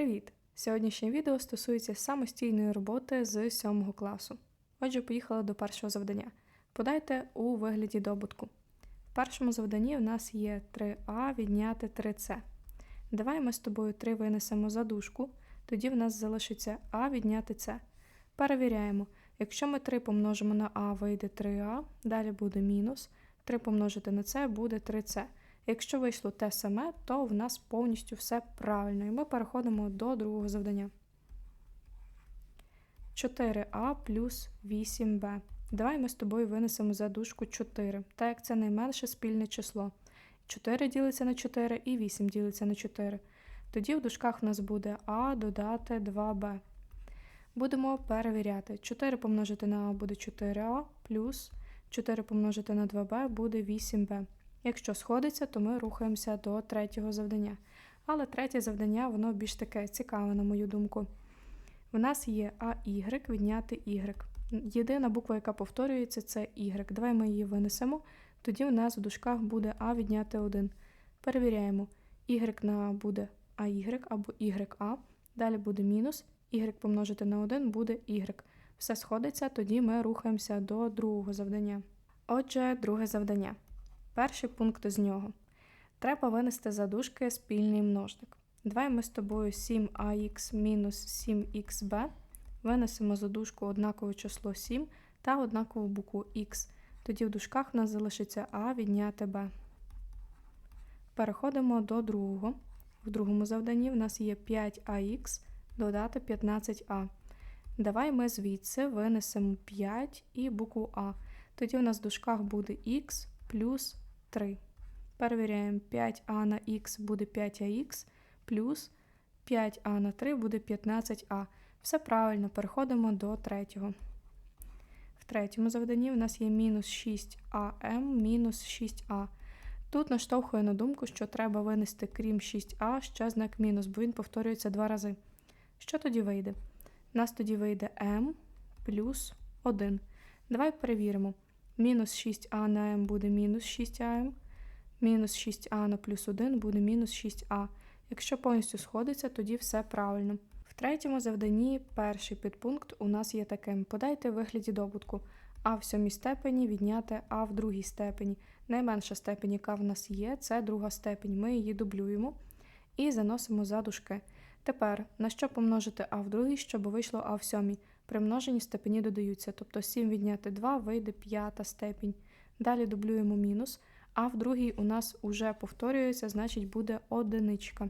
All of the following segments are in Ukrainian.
Привіт! Сьогоднішнє відео стосується самостійної роботи з 7 класу. Отже, поїхали до першого завдання. Подайте у вигляді добутку. В першому завданні в нас є 3а відняти 3c. Давай ми з тобою 3 винесемо за дужку, тоді в нас залишиться а відняти c. Перевіряємо. Якщо ми 3 помножимо на а, вийде 3а, далі буде мінус, 3 помножити на c буде 3c. Якщо вийшло те саме, то в нас повністю все правильно. І ми переходимо до другого завдання. 4а плюс 8b. Давай ми з тобою винесемо за дужку 4, так як це найменше спільне число. 4 ділиться на 4 і 8 ділиться на 4. Тоді в дужках в нас буде а додати 2b. Будемо перевіряти. 4 помножити на а буде 4а, плюс 4 помножити на 2b буде 8b. Якщо сходиться, то ми рухаємося до третього завдання. Але третє завдання, воно більш таке цікаве, на мою думку. В нас є AY відняти Y. Єдина буква, яка повторюється, це Y. Давай ми її винесемо. Тоді у нас в дужках буде А відняти 1. Перевіряємо. Y на А буде AY або YA. Далі буде мінус. Y помножити на 1 буде Y. Все сходиться, тоді ми рухаємося до другого завдання. Отже, друге завдання. Перший пункт з нього. Треба винести за дужки спільний множник. Давай ми з тобою 7ax мінус 7xb винесемо за дужку однакове число 7 та однакову букву х. Тоді в дужках в нас залишиться а відняти b. Переходимо до другого. В другому завданні в нас є 5ax додати 15а. Давай ми звідси винесемо 5 і букву А. Тоді у нас в дужках буде х плюс 3. Перевіряємо 5а на х буде 5ах, плюс 5а на 3 буде 15а. Все правильно, переходимо до третього. В третьому завданні в нас є мінус 6am мінус 6а. Тут наштовхує на думку, що треба винести крім 6а ще знак мінус, бо він повторюється два рази. Що тоді вийде? У нас тоді вийде m плюс 1. Давай перевіримо. Мінус 6а на m буде мінус 6am, мінус 6а на плюс 1 буде мінус 6а. Якщо повністю сходиться, тоді все правильно. В третьому завданні перший підпункт у нас є таким: подайте вигляді добутку а в сьомій степені відняти а в другій степені. Найменша степень, яка в нас є, це друга степень. Ми її дублюємо і заносимо за дужки. Тепер на що помножити а в другій, щоб вийшло а в сьомій? При множенні степені додаються, тобто 7 відняти 2 вийде п'ята степінь. Далі дублюємо мінус, а в другій у нас уже повторюється, значить буде одиничка.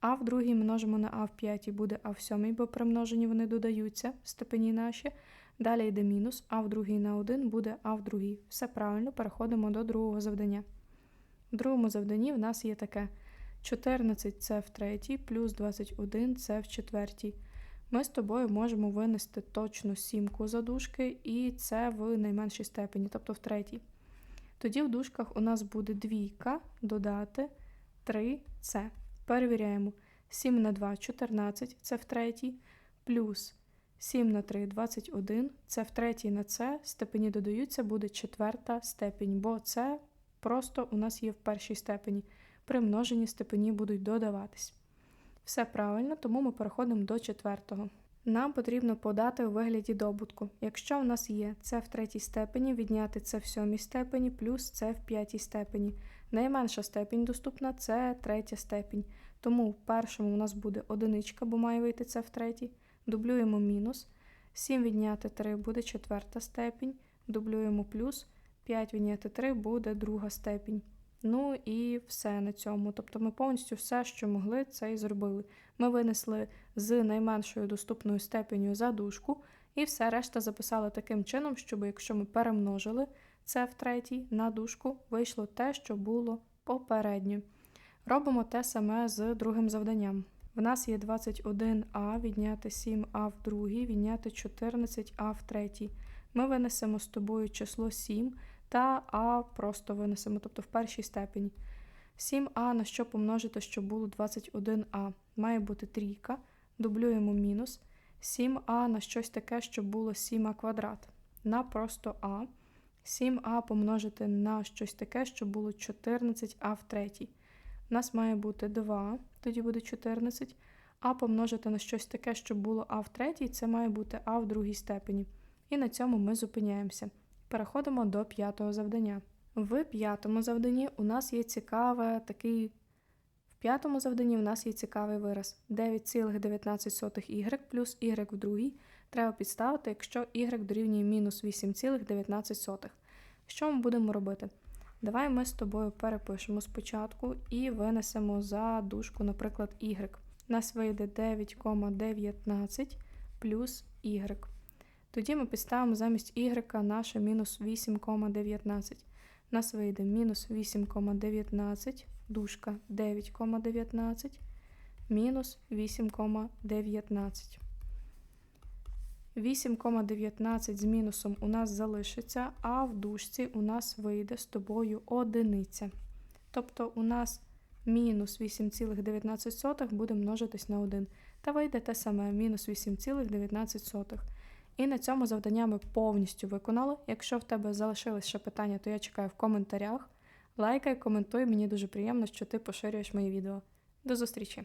А в другій множимо на а в п'ятій буде а в сьомій, бо при множенні вони додаються, степені наші. Далі йде мінус, а в другій на 1 буде а в другій. Все правильно, переходимо до другого завдання. В другому завданні в нас є таке: 14 це в третій, плюс 21 це в четвертій. Ми з тобою можемо винести точно сімку за дужки, і це в найменшій степені, тобто в третій. Тоді в дужках у нас буде двійка додати 3c. Перевіряємо. 7 на 2 14, це в третій, плюс 7 на 3 21, це в третій на це, степені додаються, буде четверта степень, бо це просто у нас є в першій степені. При множенні степені будуть додаватись. Все правильно, тому ми переходимо до четвертого. Нам потрібно подати у вигляді добутку. Якщо у нас є це в третій степені, відняти це в сьомій степені, плюс це в п'ятій степені. Найменша степінь доступна це третя степінь. Тому в першому у нас буде одиничка, бо має вийти це в третій. Дублюємо мінус. 7 відняти 3 буде четверта степінь. Дублюємо плюс. 5 відняти 3 буде друга степінь. Ну і все на цьому. Тобто ми повністю все, що могли, це і зробили. Ми винесли з найменшою доступною степеню за дужку, і все решта записали таким чином, щоб якщо ми перемножили це в третій на дужку, вийшло те, що було попередньо. Робимо те саме з другим завданням. В нас є 21а, відняти 7а в другій, відняти 14а в третій. Ми винесемо з тобою число 7 та а просто винесемо, тобто в першій степені. 7а на що помножити, щоб було 21а. Має бути трійка. Дублюємо мінус. 7а на щось таке, щоб було 7а квадрат. На просто а. 7а помножити на щось таке, щоб було 14а в третій. У нас має бути 2, тоді буде 14, а помножити на щось таке, щоб було а в третій, це має бути а в другій степені. І на цьому ми зупиняємося. Переходимо до п'ятого завдання. В п'ятому завданні у нас є цікаве такий. В п'ятому завданні у нас є цікавий вираз 9,19y плюс y в другій треба підставити, якщо y дорівнює мінус 8,19. Що ми будемо робити? Давай ми з тобою перепишемо спочатку і винесемо за дужку, наприклад, y. У нас вийде 9,19 плюс y. Тоді ми підставимо замість y наше мінус 8,19. У нас вийде мінус 8,19, дужка 9,19, мінус 8,19. 8,19 з мінусом у нас залишиться, а в дужці у нас вийде з тобою одиниця. Тобто у нас мінус 8,19 буде множитись на 1. Та вийде те саме мінус 8,19. І на цьому завдання ми повністю виконали. Якщо в тебе залишилось ще питання, то я чекаю в коментарях. Лайкай, коментуй, мені дуже приємно, що ти поширюєш мої відео. До зустрічі!